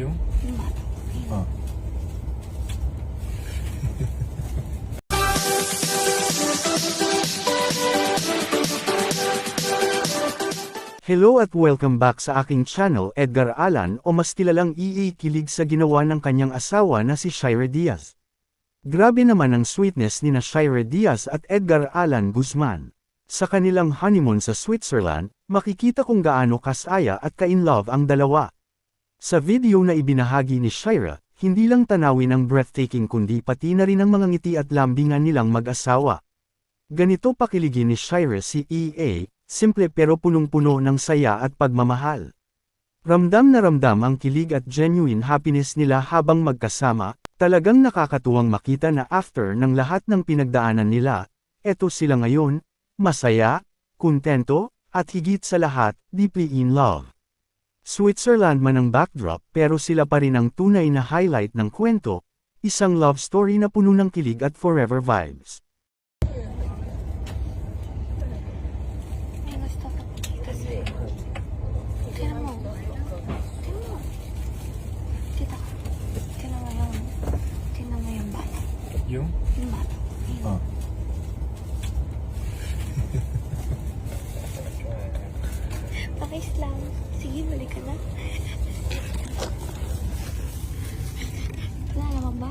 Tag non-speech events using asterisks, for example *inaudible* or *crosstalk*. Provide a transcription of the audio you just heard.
Yung? *laughs* Ah. Hello at welcome back sa aking channel Edgar Alan o mas kilalang iikilig sa ginawa ng kanyang asawa na si Shira Diaz. Grabe naman ang sweetness ni na Shira Diaz at Edgar Alan Guzman. Sa kanilang honeymoon sa Switzerland, makikita kung gaano kasaya at ka-in-love ang dalawa. Sa video na ibinahagi ni Shira, hindi lang tanawin ang breathtaking kundi pati na rin ang mga ngiti at lambingan nilang mag-asawa. Ganito pakiligin ni Shira si EA, simple pero punong-puno ng saya at pagmamahal. Ramdam na ramdam ang kilig at genuine happiness nila habang magkasama, talagang nakakatuwang makita na after ng lahat ng pinagdaanan nila, eto sila ngayon, masaya, kontento, at higit sa lahat, deeply in love. Switzerland man ang backdrop pero sila pa rin ang tunay na highlight ng kwento, isang love story na puno ng kilig at forever vibes. Yung... Yung bata. Yung? Ah. *laughs* Pakis lang. Sige, balik ka na. Nalaman ba?